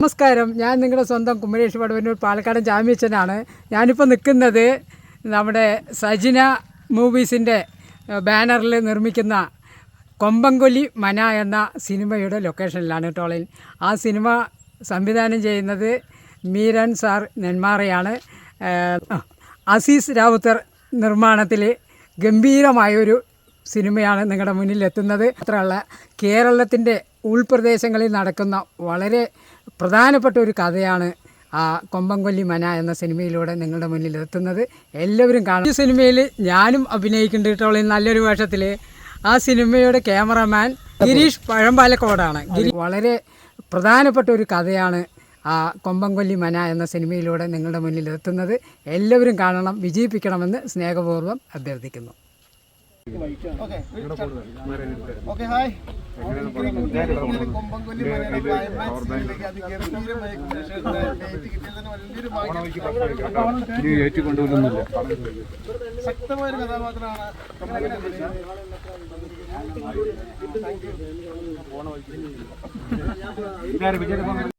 നമസ്കാരം. ഞാൻ നിങ്ങളുടെ സ്വന്തം കുമ്മരേഷ് പടവന്നൂർ പാലക്കാടൻ ജാമ്യച്ചനാണ്. ഞാനിപ്പോൾ നിൽക്കുന്നത് നമ്മുടെ സജിന മൂവീസിന്റെ ബാനറിൽ നിർമ്മിക്കുന്ന കൊമ്പങ്കൊലി മന എന്ന സിനിമയുടെ ലൊക്കേഷനിലാണ് ടോളിൽ ആ സിനിമ സംവിധാനം ചെയ്യുന്നത് മീരൻ സാർ നെന്മാറയാണ്. അസീസ് രാവുത്തർ നിർമ്മാണത്തിൽ ഗംഭീരമായൊരു സിനിമയാണ് നിങ്ങളുടെ മുന്നിൽ എത്തുന്നത് മാത്രമല്ല കേരളത്തിന്റെ ഉൾപ്രദേശങ്ങളിൽ നടക്കുന്ന വളരെ പ്രധാനപ്പെട്ട ഒരു കഥയാണ് ആ കൊമ്പംകൊല്ലി മന എന്ന സിനിമയിലൂടെ നിങ്ങളുടെ മുന്നിൽ എത്തുന്നത്. എല്ലാവരും കാണും. ഈ സിനിമയിൽ ഞാനും അഭിനയിക്കുന്നുണ്ട് കേട്ടോ. നല്ലൊരു വേഷത്തിൽ ആ സിനിമയുടെ ക്യാമറമാൻ ഗിരീഷ് പഴമ്പാലക്കോടാണ്. ഗിരി വളരെ പ്രധാനപ്പെട്ട ഒരു കഥയാണ് ആ കൊമ്പംകൊല്ലി മന എന്ന സിനിമയിലൂടെ നിങ്ങളുടെ മുന്നിൽ എത്തുന്നത്. എല്ലാവരും കാണണം വിജയിപ്പിക്കണമെന്ന് സ്നേഹപൂർവം അഭ്യർത്ഥിക്കുന്നു. ഓക്കെ ഹായ് ഏറ്റുകൊണ്ടുപോലൊന്നുമില്ല ശക്തമായ ഒരു കഥാപാത്രമാണ് വിജയ